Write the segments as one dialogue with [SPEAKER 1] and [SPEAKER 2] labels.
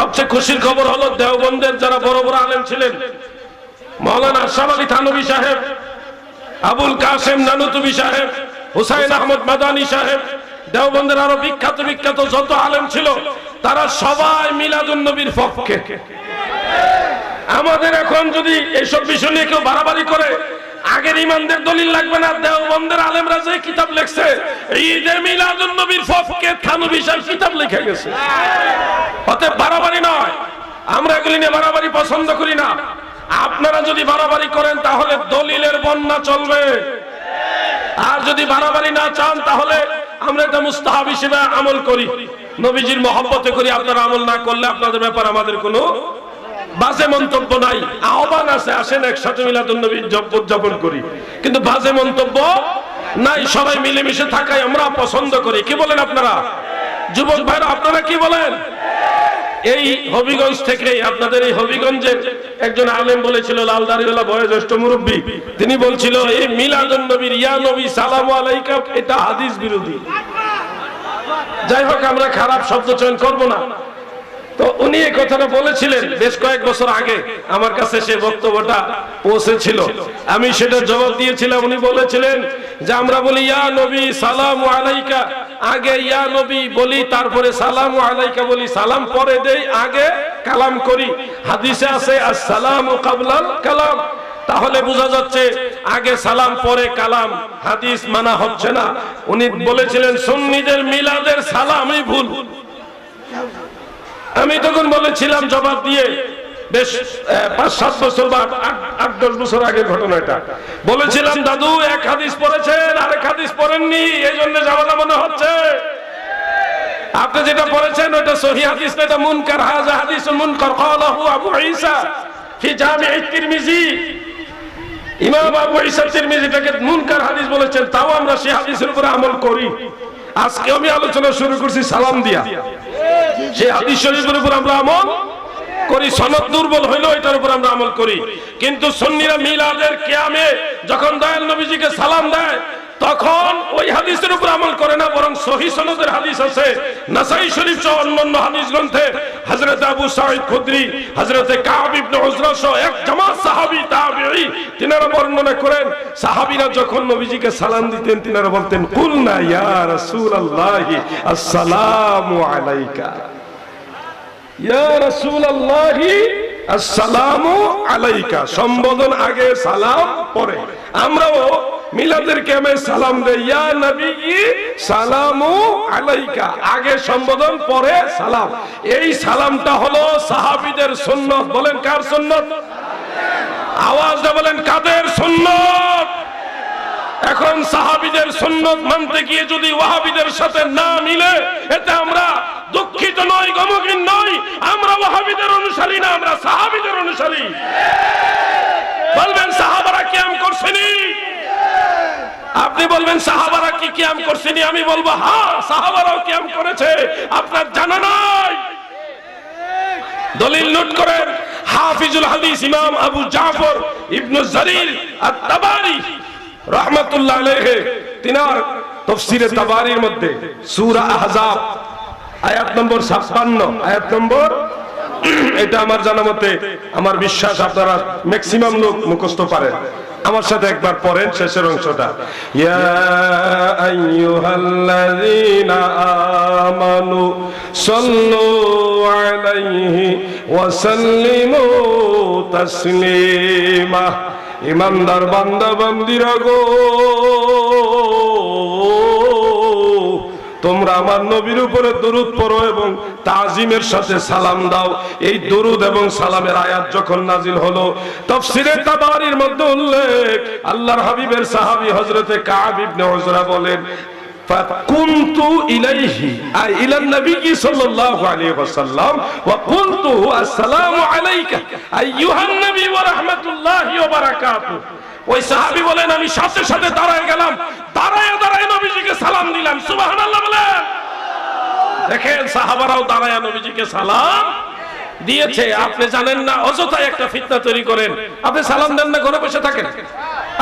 [SPEAKER 1] সবচেয়ে খুশির খবর হলো দেওবন্দের যারা বড় বড় আলেম ছিলেন। মৌলানা আশরাফ আলী থানবী সাহেব, আবুল কাসেম নানুতুবি সাহেব, হুসাইন আহমদ মাদানী সাহেব, দেওবন্দের আরও বিখ্যাত বিখ্যাত যত আলেম ছিল, তারা সবাই মিলাদুন নবীর পক্ষে। আমাদের এখন যদি এইসব বিষয় নিয়ে কেউ বাড়াবাড়ি করে, আগের ইমানদের দলিল লাগবে না, দেওবন্দের আলেমরা যে কিতাব ঈদে মিলাদুন নবীর পক্ষে থানবী সাহেব কিতাব লিখে গেছে। অতএব বাড়াবাড়ি নয়। আমরা এগুলি নিয়ে বাড়াবাড়ি পছন্দ করি না। আপনারা যদি বাড়াবাড়ি করেন, তাহলে দলিলের বন্যা চলবে। আর যদি বাড়াবাড়ি না চান, তাহলে আমরা এটা মুস্তাহাব হিসেবে আমল করি। নবীজির মহব্বতে করি, আপনারা আমল না করলে আপনাদের ব্যাপার আমাদের কোনো বাজে মন্তব্য নাই। আহ্বান আছে, আসেন একসাথে মিলাদুন নবী উদযাপন করি। কিন্তু বাজে মন্তব্য নাই, সবাই মিলেমিশে থাকাই আমরা পছন্দ করি। কি বলেন আপনারা? যুবক ভাইরা, আপনারা কি বলেন? এই হবিগঞ্জ থেকে আপনাদের এই হবিগঞ্জের একজন আলেম বলেছিল লাল বয়োজ্যেষ্ঠ মুরব্বী। তিনি বলছিল, এই মিলাদুন নবীর, ইয়া নবী, সালাম আলাইকা, এটা হাদিস বিরোধী। যাই হোক, আমরা খারাপ শব্দ চয়ন করব না। তো উনি এই কথাটা বলেছিলেন বেশ কয়েক বছর আগে। আমার কাছে সে বক্তব্যটা পৌঁছেছিল। আমি সেটা জবাব দিয়েছিলাম। উনি বলেছিলেন যে আমরা বলি, ইয়া নবী, সালাম আলাইকা। আগে ইয়া নবী বলি, তারপরে সালাম আলাইকা বলি, সালাম পরে দেই, আগে কালাম করি। হাদিসে আছে, আসসালাম কাবলাল কালাম। তাহলে বোঝা যাচ্ছে, আগে সালাম পরে কালাম হাদিস মানা হচ্ছে না। উনি বলেছিলেন, সুন্নিদের মিলাদের সালামই ভুল। আমি তখন বলেছিলাম জবাব দিয়ে বেশ পাঁচ সাত বছর বা আট- দশ বছর আগের ঘটনা এটা। বলেছিলাম দাদু এক হাদিস পড়েছেন আরেক হাদিস পড়েননি এই জন্য ঝামেলা মনে হচ্ছে। আপনি যেটা পড়েছেন ওটা সহি হাদিস না এটা মুনকার হাজা হাদিস মুনকার ক্বালাহু আবু ঈসা ফি জামি' তিরমিজি। ইমাম আবু ঈসা তিরমিজিটাকে মুনকার হাদিস বলেছেন তাও আমরা সেই হাদিসের উপরে আমল করি। আজকে আমি আলোচনা শুরু করছি সালাম দিয়া। সেই হাদিস শরীফের উপর আমরা আমল করি, সনদ দুর্বল হইল, এটার উপর আমরা আমল করি। কিন্তু সুন্নিরা মিলাদের কেয়ামে যখন দয়াল নবীজিকে সালাম দেয়, তখন ওই হাদিসের উপর আমল করে না, বরং সহি সনদের হাদিস আছে। নাসাই শরীফ সহ অন্যান্য হাদিস গ্রন্থে হযরত আবু সাঈদ খুদরি, হযরত কাব ইবনে উজরা সহ এক জামাত তাবিঈ, তিনারা বর্ণনা করেন, সাহাবীরা যখন নবীজিকে সালাম দিতেন, তিনারা বলতেন, কুলনা ইয়া রাসূলুল্লাহি, আসসালামু আলাইকা। সম্বোধন আগে সালাম, পরে। আমরাও মিলাদের কেমে সালাম নবী সালামু আলাইকা। আগে সম্বোধন, পরে সালাম। এই সালামটা হলো সাহাবীদের সুন্নাত। বলেন কার আওয়াজটা বলেন, কাদের সুন্নাত? এখন সাহাবিদের সুন্নত মানতে গিয়ে যদি ওয়াহাবিদের সাথে না মিলে, এতে আমরা দুঃখিত নয় গমগীন নয় ওয়াহাবিদের অনুসারী না আমরা সাহাবিদের অনুসারী। বলবেন, সাহাবারা কিয়াম করছেনি? আপনি বলবেন, সাহাবারা কি কিয়াম করছেনি? আমি বলব হ্যাঁ সাহাবারাও কিয়াম করেছে, আপনার জানা নাই। দলিল নোট করেন, হাফিজুল হাদিস ইমাম আবু জাফর ইবনু জারির আত-তাবারি রহমাতুল্লাহ আলাইহি, তিনার তাফসীরে তাবারির মধ্যে সূরা আহজাব, আয়াত নম্বর 56 আয়াত নম্বর এটা আমার জানা মতে, আমার বিশ্বাস আপনারা ম্যাক্সিমাম লোক মুখস্থ পারেন। আমার সাথে একবার পড়েন শেষের অংশটা। ইমানদার বান্দা, বান্দিরা গো। তোমরা আমার নবীর উপরে দরুদ পড়ো এবং তাজিমের সাথে সালাম দাও এই দরুদ এবং সালামের আয়াত যখন নাজিল হলো তাফসিরে তাবারির মধ্যে উল্লেখ আল্লাহর হাবিবের সাহাবী হযরতে কাব ইবনে উজরা বলেন فقمت إليه أي إلى النبي صلى الله عليه وسلم وقلت السلام عليك أيها النبي ورحمة الله وبركاته ওই সাহাবী বলেন আমি সাথে সাথে দাঁড়ায় গেলাম দাঁড়ায় দাঁড়ায় নবীজিকে সালাম দিলাম, সুবহানাল্লাহ দেখেন সাহাবারাও দাঁড়ায় নবীজিকে সালাম দিয়েছে। আপনি জানেন না অযথায় একটা ফিতনা তৈরি করেন। আপনি সালাম দেন না, ঘরে বসে থাকেন।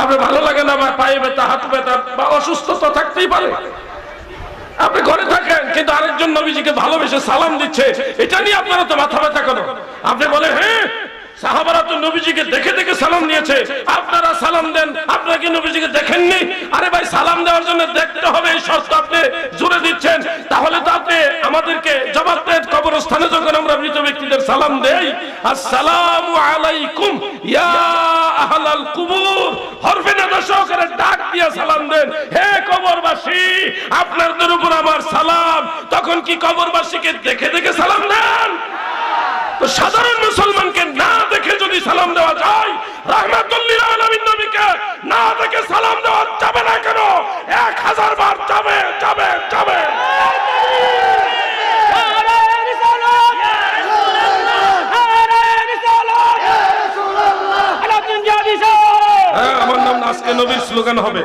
[SPEAKER 1] আপনি ভালো লাগে না, বা পায়ে ব্যথা হাত ব্যথা, বা অসুস্থতা থাকতেই পারে। আপনি ঘরে থাকেন, কিন্তু আরেকজন নবীজিকে ভালোবেসে সালাম দিচ্ছে। এটা নিয়ে আপনারা তো মাথা ব্যথা করেন আপনি বলে হ্যাঁ সাহাবারা নবীজিকে দেখে দেখে সালাম দিয়েছে আপনারা সালাম দেন, আপনারা কি নবীজিকে দেখেননি? আরে ভাই, সালাম দেওয়ার জন্য দেখতে হবে, এই শর্ত আপনি জুড়ে দিচ্ছেন। তাহলে তো আপনি আমাদেরকে জবাব দেন কবরস্থানে যখন আমরা মৃত ব্যক্তিদের সালাম দেই, আসসালামু আলাইকুম, ইয়া আহলাল কুবুর। হরফে নাদা সহকারে ডাক দিয়ে সালাম দেন। হে কবরবাসী আপনাদের উপর আমার সালাম। তখন কি কবরবাসীকে দেখে দেখে সালাম দেন? তো সাধারণ মুসলমানকে না দেখে যদি সালাম দেওয়া যায় রাহমাতুল্লিল আলামিন নবীকে না দেখে সালাম দেওয়া যাবে না কেন এক হাজার বার যাবে যাবে যাবে হ্যাঁ আমার নাম আজকে নবীর স্লোগান হবে।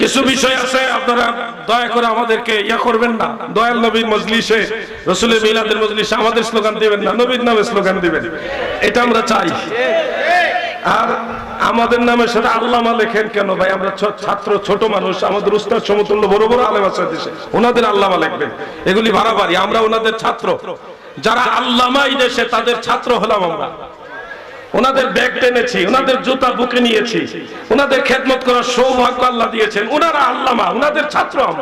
[SPEAKER 1] কিছু বিষয় আছে, আপনারা দয়া করে আমাদেরকে ইয়া করবেন না। দয়াল নবীর মজলিসে, রসুলের মিলাদের মজলিসে আমাদের স্লোগান দিবেন না, নবীর নামে স্লোগান দিবেন। এটা আমরা চাই। আর আমাদের নামে সেটা আল্লামা লেখেন কেন ভাই? আমরা ছাত্র, ছোট মানুষ, আমাদের উস্তাদ সমতুল্য বড় বড় আলেম আছে দেশে, ওনাদের আল্লামা লিখবেন। এগুলি বাড়াবাড়ি, আমরা ওনাদের ছাত্র। যারা আল্লামা এই দেশে, তাদের ছাত্র হলাম আমরা। ওনাদের ব্যাগ টেনেছি, ওনাদের জুতা বুকে নিয়েছি, ওনাদের খেদমত করার সৌভাগ্য আল্লাহ দিয়েছেন, ওনারা আল্লামা, ওনাদের ছাত্র আমরা।